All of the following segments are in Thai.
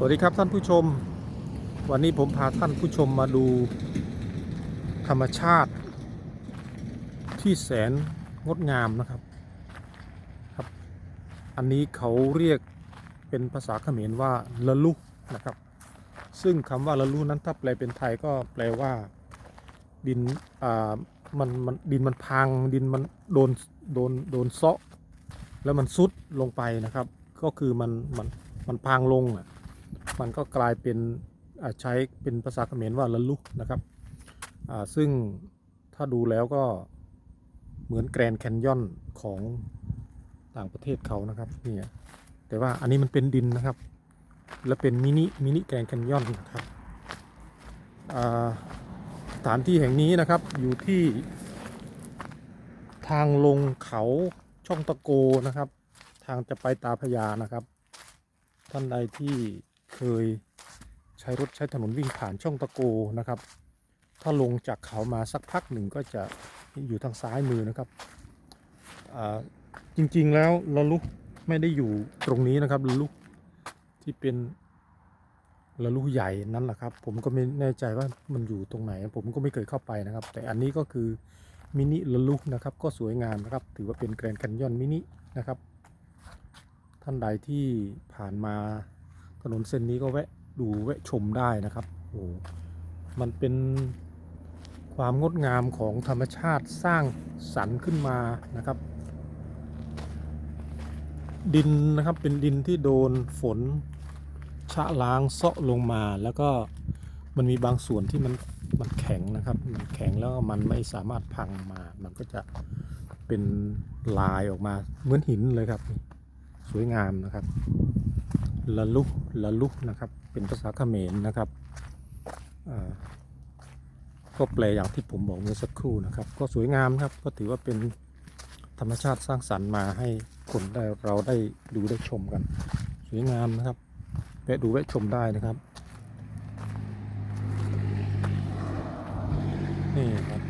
สวัสดีครับท่านผู้ชม วันนี้ผมพาท่านผู้ชมมาดูธรรมชาติ ที่แสนงดงามนะครับครับ อันนี้เขาเรียกเป็นภาษาเขมรว่าละลุนะครับ ซึ่งคำว่าละลุนั้นถ้าแปลเป็นไทยก็แปลว่าดินอ่ามันมันดินมันพังดินมันโดนโดนโดนเซาะ แล้วมันซุดลงไปนะครับ ก็คือมันมันมันพังลงอะ มันก็กลายเป็นใช้เป็นภาษาเขมรว่าละลุกนะครับซึ่งถ้าดูแล้วก็เหมือนแกรนแคนยอนของต่างประเทศเขานะครับนี่แต่ว่าอันนี้มันเป็นดินนะครับ และเป็นมินิมินิแกรนแคนยอนนะครับอ่าสถานที่แห่งนี้นะครับอยู่ที่ทางลงเขาช่องตะโกนะครับ ทางจะไปตาพยานะครับ ท่านใดที่ เคยใช้รถใช้ถนนวิ่งผ่านช่องตะโกนะครับ ถ้าลงจากเขามาสักพักหนึ่งก็จะอยู่ทางซ้ายมือนะครับจริงๆแล้วละลุกไม่ได้อยู่ตรงนี้นะครับละลุกที่เป็นละลุกใหญ่นั่นแหละครับ ผมก็ไม่แน่ใจว่ามันอยู่ตรงไหน ผมก็ไม่เคยเข้าไปนะครับ แต่อันนี้ก็คือมินิละลุกนะครับ ก็สวยงามนะครับ ถือว่าเป็นแกรนด์แคนยอนมินินะครับ ท่านใดที่ผ่านมา ถนนเส้นนี้ก็แวะดูแวะชมได้นะครับโอ้มันเป็นความงดงามของธรรมชาติสร้างสรรค์ขึ้นมานะครับ ดินนะครับเป็นดินที่โดนฝนชะล้างเซาะลงมาแล้วก็มันมีบางส่วนที่มันมันแข็งนะครับ มันแข็งแล้วมันไม่สามารถพังมา มันก็จะเป็นลายออกมาเหมือนหินเลยครับ สวยงามนะครับ ละลุละลุนะครับเป็นภาษาเขมรนะครับก็แปลอย่างที่ผมบอกเมื่อสักครู่นะครับ ก็สวยงามครับก็ถือว่าเป็นธรรมชาติสร้างสรรค์มาให้คนได้เราได้ดูได้ชมกัน สวยงามนะครับแวะดูแวะชมได้นะครับนี่ครับ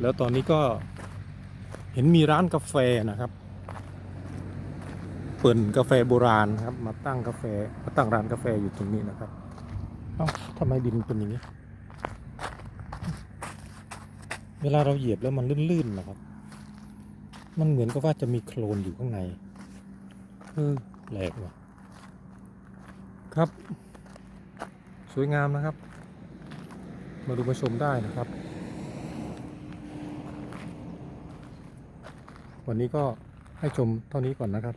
แล้วตอนนี้ก็เห็นมีร้านกาแฟนะครับ เปิดกาแฟโบราณครับ มาตั้งกาแฟมาตั้งร้านกาแฟอยู่ตรงนี้นะครับเอ้าทำไมดินเป็นอย่างนี้ เวลาเราเหยียบแล้วมันลื่นๆนะครับ มันเหมือนกับว่าจะมีโคลนอยู่ข้างในเออแปลกว่ะครับ สวยงามนะครับ มาดูมาชมได้นะครับ วันนี้ก็ให้ชมเท่านี้ก่อนนะครับ